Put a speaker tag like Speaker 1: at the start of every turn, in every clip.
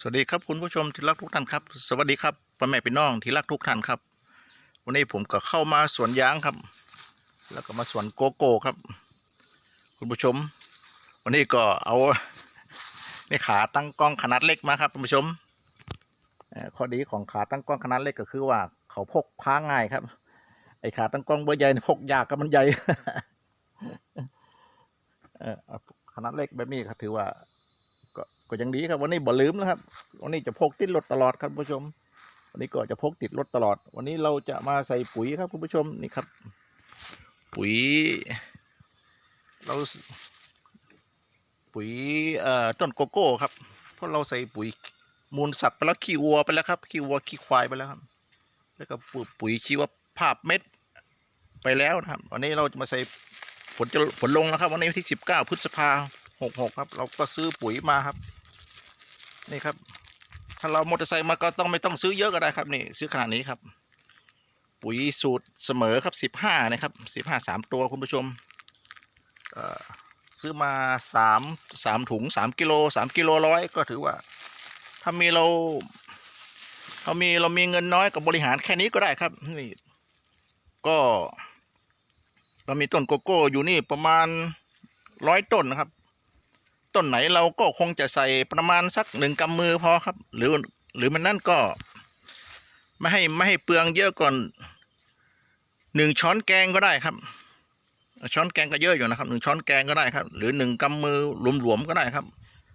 Speaker 1: สวัสดีครับคุณผู้ชมที่รักทุกท่านครับ สวัสดีครับพ่อแม่พี่น้องที่รักทุกท่านครับ วันนี้ผมก็เข้ามาสวนยางครับ แล้วก็มาสวนโกโก้ครับ คุณผู้ชม วันนี้ก็เอานี่ขาตั้งกล้องขนาดเล็กมาครับคุณผู้ชมข้อดีของขาตั้งกล้องขนาดเล็กก็คือว่าเขาพกพาง่ายครับ ไอ้ขาตั้งกล้องเบอร์ใหญ่พกยากกับมันใหญ่ขนาดเล็กแบบนี้ครับถือว่า ก็ยังดีครับวันนี้บ่ลืมนะครับ วันนี้จะพกติดรถตลอดครับคุณผู้ชม วันนี้ก็จะพกติดรถตลอด วันนี้เราจะมาใส่ปุ๋ยครับคุณผู้ชมนี่ครับ ปุ๋ย เราปุ๋ยเอ่อต้นโกโก้ครับเพราะเราใส่ปุ๋ยมูลสัตว์ไปแล้วขี้วัวไปแล้วครับขี้วัวขี้ควายไปแล้วครับ แล้วก็ปุ๋ยปุ๋ยชีวภาพเม็ดไปแล้วนะครับ วันนี้เราจะมาใส่ฝนจะฝนลงแล้วครับ วันนี้วันที่สิบเก้าพฤษภาหกหกครับ เราก็ซื้อปุ๋ยมาครับ นี่ครับ ถ้าเรามอเตอร์ไซค์มาก็ต้องไม่ต้องซื้อเยอะก็ได้ครับนี่ซื้อขนาดนี้ครับ ปุ๋ยสูตรเสมอครับสิบห้านะครับสิบห้าสามตัวคุณผู้ชมซื้อมาสามสามถุงสามกิโลสามกิโลร้อยก็ถือว่า ถ้ามีเราเรามีเรามีเงินน้อยกับบริหารแค่นี้ก็ได้ครับนี่ก็ เรามีต้นโกโก้อยู่นี่ประมาณร้อยต้นนะครับ ต้นไหนเราก็คงจะใส่ประมาณสักหนึ่งกำมือพอครับ หรือหรือมันนั่นก็ไม่ให้ไม่ให้เปลืองเยอะก่อนหนึ่งช้อนแกงก็ได้ครับ ช้อนแกงก็เยอะอยู่นะครับหนึ่งช้อนแกงก็ได้ครับ หรือหนึ่งกำมือหลวมๆก็ได้ครับ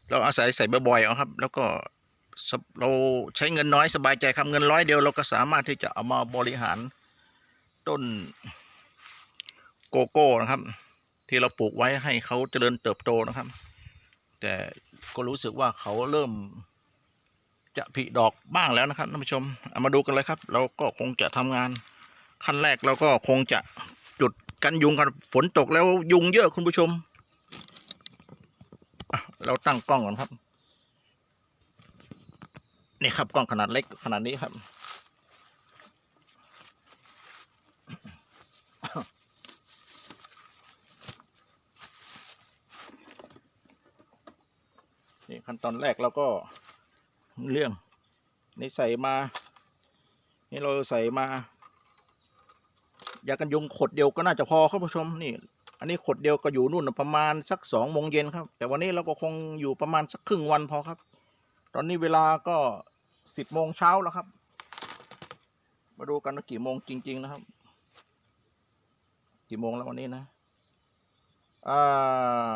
Speaker 1: เราอาศัยใส่บ่อยๆเอาครับ แล้วก็เราใช้เงินน้อยสบายใจครับเงินร้อยเดียวเราก็สามารถที่จะเอามาบริหารต้นโกโก้นะครับ ที่เราปลูกไว้ให้เขาเจริญเติบโตนะครับ แต่ก็รู้สึกว่าเขาเริ่มจะผลิดอกบ้างแล้วนะครับท่านผู้ชมเอามาดูกันเลยครับ เราก็คงจะทำงานขั้นแรกเราก็คงจะจุดกันยุงกันฝนตกแล้วยุงเยอะคุณผู้ชม เราตั้งกล้องก่อนครับ นี่ครับกล้องขนาดเล็กขนาดนี้ครับ ตอนแรกเราก็เรื่องนี่ใส่มา นี่เราใส่มายากันยุงขดเดียวก็น่าจะพอครับผู้ชมนี่ อันนี้ขดเดียวก็อยู่นู่นประมาณสักสองโมงเย็นครับ แต่วันนี้เราก็คงอยู่ประมาณสักครึ่งวันพอครับ ตอนนี้เวลาก็สิบโมงเช้าแล้วครับ มาดูกันว่ากี่โมงจริง ๆ นะครับ กี่โมงแล้ววันนี้นะอ่า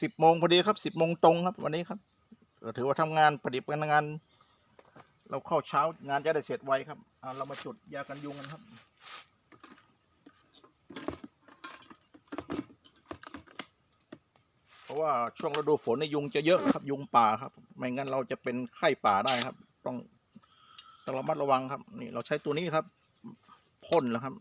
Speaker 1: สิบโมงพอดีครับสิบโมงตรงครับวันนี้ครับ ถือว่าทำงานปฏิบัติงาน เราเข้าเช้างานจะได้เสร็จไวครับเรามาจุดยากันยุงกันครับเพราะว่าช่วงฤดูฝนในยยุงจะเยอะครับ ยุงป่าครับ ไม่งั้นเราจะเป็นไข้ป่าได้ครับ ต้องต้องระมัดระวังครับ นี่เราใช้ตัวนี้ครับพ่นแล้วครับ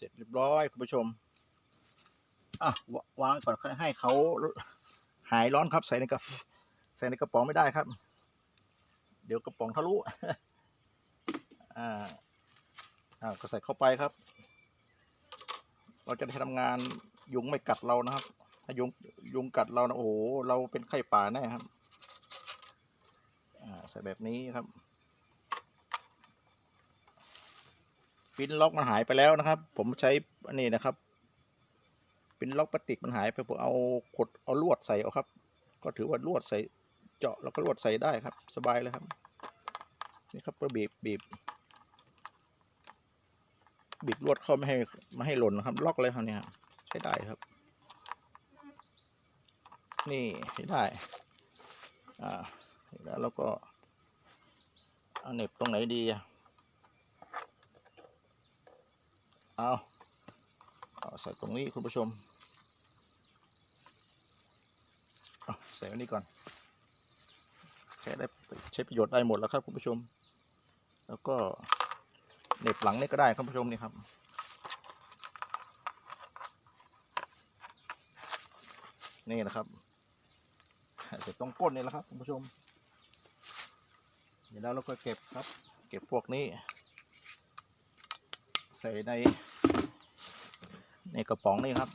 Speaker 1: เสร็จเรียบร้อยคุณ ผู้ชมอะววางก่อนให้เขาหายร้อนครับใส่ในกระใส่ในกระป๋องไม่ได้ครับ เดี๋ยวกระป๋องทะลุอ่าอ่าก็ใส่เข้าไปครับ เราจะได้ทำงานยุงไม่กัดเรานะครับ ถ้ายุงยุงกัดเรานะโอ้โหเราเป็นไข้ป่าแน่ครับอ่าใส่แบบนี้ครับ ปิ้นล็อกมันหายไปแล้วนะครับ ผมใช้อันนี้นะครับ ปิ้นล็อกพลาสติกมันหายไปผมเอาขดเอาลวดใส่เอาครับ ก็ถือว่าลวดใส่เจาะแล้วก็ลวดใส่ได้ครับ สบายเลยครับ นี่ครับก็บีบบีบบีบลวดเข้าไม่ให้ไม่ให้หล่นนะครับ ล็อกเลยครับเนี่ยใช้ได้ครับ นี่ใช้ได้อ่าแล้วเราก็เอาเน็บตรงไหนดีอะ เอาเอาใส่ตรงนี้คุณผู้ชมเอาใส่ไว้นี่ก่อนใช้ได้ใช้ประโยชน์ได้หมดแล้วครับคุณผู้ชม แล้วก็เหน็บหลังนี่ก็ได้ครับผู้ชมนี่ครับนี่นะครับเสร็จตรงก้นนี่แหละครับคุณผู้ชม เดี๋ยวแล้วเราก็เก็บครับ เก็บพวกนี้ ใส่ใน ในกระป๋องนี่ครับ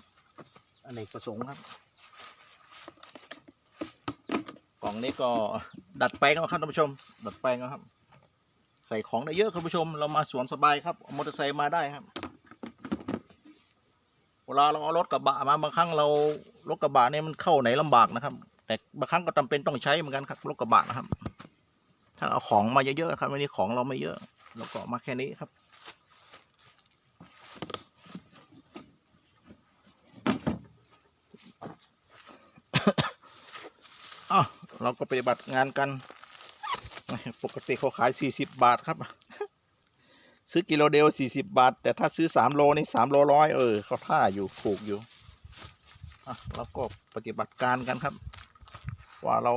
Speaker 1: อเนกประสงค์ครับ กล่องนี้ก็ดัดแปลงครับท่านผู้ชม ดัดแปลงครับ ใส่ของได้เยอะคุณผู้ชม เรามาสวนสบายครับมอเตอร์ไซค์มาได้ครับเวลาเราเอารถกระบะมาบางครั้งเรารถกระบะเนี่ยมันเข้าไหนลำบากนะครับ แต่บางครั้งก็จำเป็นต้องใช้เหมือนกันครับรถกระบะนะครับ ถ้าเอาของมาเยอะๆครับวันนี้ของเราไม่เยอะเราก็มาแค่นี้ครับ อ้าว เราก็ปฏิบัติงานกัน ปกติเขาขาย 40 บาทครับ ซื้อกิโลเดียว 40 บาท แต่ถ้าซื้อ 3 โลนี่3โลร้อยเออเขาท่าอยู่ถูกอยู่เราก็ปฏิบัติการกันครับ ว่าเรา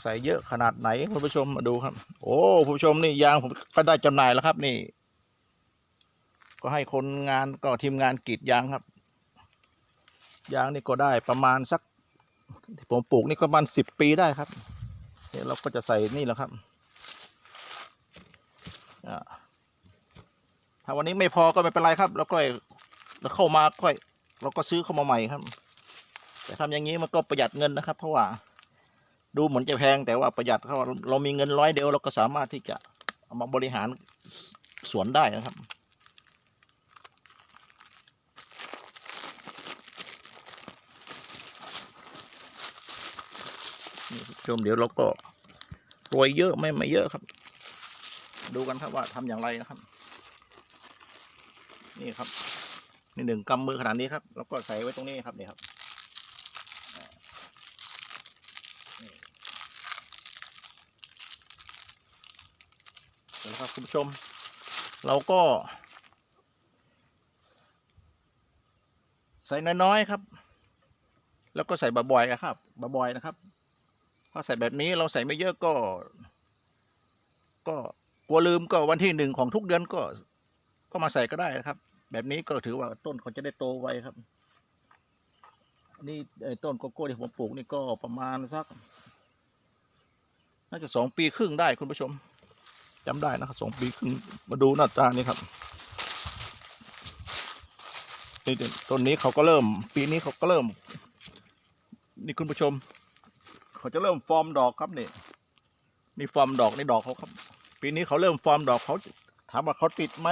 Speaker 1: ใส่เยอะขนาดไหนคุณผู้ชมมาดูครับ โอ้คุณผู้ชมนี่ยางผมก็ได้จำหน่ายแล้วครับนี่ ก็ให้คนงานก็ทีมงานกรีดยางครับ ยางนี่ก็ได้ประมาณสัก ที่ผมปลูกนี่ก็ประมาณสิบปีได้ครับเนี่ยวเราก็จะใส่นี่แหละครับถ้าวันนี้ไม่พอก็ไม่เป็นไรครับ แล้วก็เราเข้ามาค่อยเราก็ซื้อเข้ามาใหม่ครับ แต่ทำอย่างนี้มันก็ประหยัดเงินนะครับ เพราะว่าดูเหมือนจะแพงแต่ว่าประหยัดเขาเรามีเงินร้อยเดียวเราก็สามารถที่จะเอามาบริหารสวนได้นะครับ นี่คุณผู้ ชมเดี๋ยวเราก็โรยเยอะไม่ไม่เยอะครับ ดูกันครับว่าทำอย่างไรนะครับ นี่ครับนี่หนึ่งกำมือขนาดนี้ครับ แล้วก็ใส่ไว้ตรงนี้ครับนี่ครับอ่านี่เดี๋ยวนะครับคุณผู้ชม เราก็ ใส่น้อยๆครับ แล้วก็ใส่บ่อยๆอะครับบ่อยๆนะครับ ถ้าใส่แบบนี้เราใส่ไม่เยอะก็ ก็กลัวลืมก็วันที่หนึ่งของทุกเดือนก็ ก็มาใส่ก็ได้นะครับ แบบนี้ก็ถือว่าต้นเขาจะได้โตไวครับ นี่ต้นโกโก้ที่ผมปลูกนี่ก็ประมาณสัก น่าจะสองปีครึ่งได้คุณผู้ชมจำได้นะครับสองปีครึ่งมาดูหน้าตานี่ครับนี่ต้นนี้เขาก็เริ่ม ปีนี้เขาก็เริ่ม นี่คุณผู้ชม เขาจะเริ่มฟอร์มดอกครับนี่นี่ฟอร์มดอกนี่ดอกเขาครับ ปีนี้เขาเริ่มฟอร์มดอกเขาถามว่าเขาติดไหม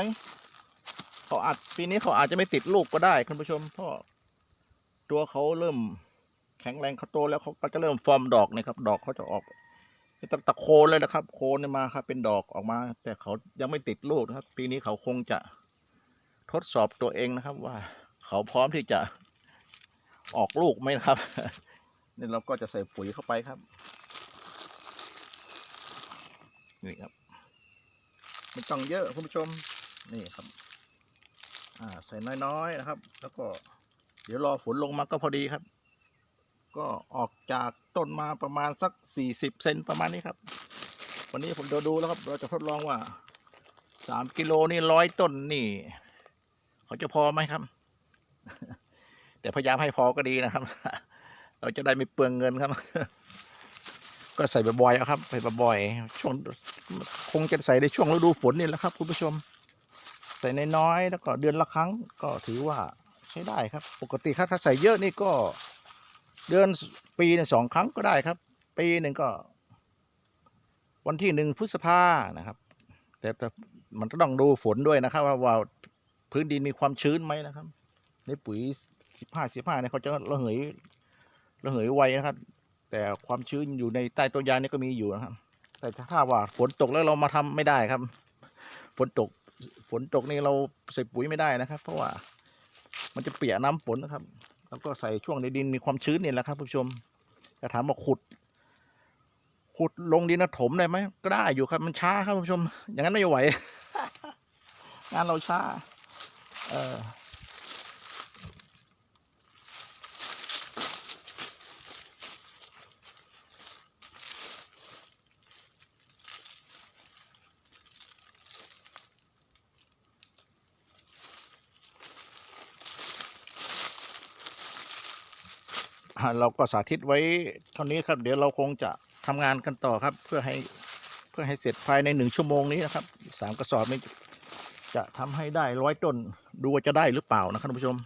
Speaker 1: เขาอาจปีนี้เขาอาจจะไม่ติดลูกก็ได้คุณผู้ชมเพราะตัวเขาเริ่มแข็งแรงเขาโตแล้วเขาก็จะเริ่มฟอร์มดอกนี่ครับ ดอกเขาจะออกตะตะโคนเลยนะครับ โคนมาครับเป็นดอกออกมา แต่เขายังไม่ติดลูกนะครับ ปีนี้เขาคงจะทดสอบตัวเองนะครับว่า เขาพร้อมที่จะออกลูกไหมนะครับ นี่เราก็จะใส่ปุ๋ยเข้าไปครับ นี่ครับไม่ต้องเยอะคุณผู้ชมนี่ครับอ่าใส่น้อยๆนะครับ แล้วก็ เดี๋ยวรอฝนลงมาก็พอดีครับ ก็ออกจากต้นมาประมาณสักสี่สิบเซนประมาณนี้ครับ วันนี้ผมจะดูแล้วครับ เราจะทดลองว่าสามกิโลนี่ร้อยต้นนี่เขาจะพอไหมครับ แต่พยายามให้พอก็ดีนะครับ เราจะได้ไม่เปลืองเงินครับ ก็ใส่บ่อยๆครับใส่บ่อยๆช่วงคงจะใส่ในช่วงฤดูฝนนี่แหละครับ คุณผู้ชม ใส่น้อยๆแล้วก็เดือนละครั้ง ก็ถือว่าใช้ได้ครับ ปกติถ้าถ้าใส่เยอะนี่ก็ เดือนปีหนึ่งสองครั้งก็ได้ครับ ปีหนึ่งก็ วันที่หนึ่งพฤษภานะครับ แต่แต่มันก็ต้องดูฝนด้วยนะครับ ว่าว่าพื้นดินมีความชื้นไหมนะครับในปุ๋ยสิบห้าสิบห้าเนี่ยเขาจะระเหย ระเหยไวนะครับ แต่ความชื้นอยู่ในใต้ต้นยางนี่ก็มีอยู่นะครับ แต่ถ้าว่าฝนตกแล้วเรามาทำไม่ได้ครับ ฝนตกฝนตกนี่เราใส่ปุ๋ยไม่ได้นะครับ เพราะว่ามันจะเปียกน้ำฝนนะครับ แล้วก็ใส่ช่วงในดินมีความชื้นนี่แหละครับผู้ชมจะถามว่าขุด ขุดลงดินถมได้ไหมก็ได้อยู่ครับ มันช้าครับผู้ชม อย่างนั้นไม่ไหว งานเราช้า เออ เราก็สาธิตไว้เท่านี้ครับ เดี๋ยวเราคงจะทำงานกันต่อครับ เพื่อให้เพื่อให้เสร็จภายในหนึ่งชั่วโมงนี้นะครับสามกระสอบนี้จะทำให้ได้ร้อยต้นดูว่าจะได้หรือเปล่านะครับท่านผู้ชม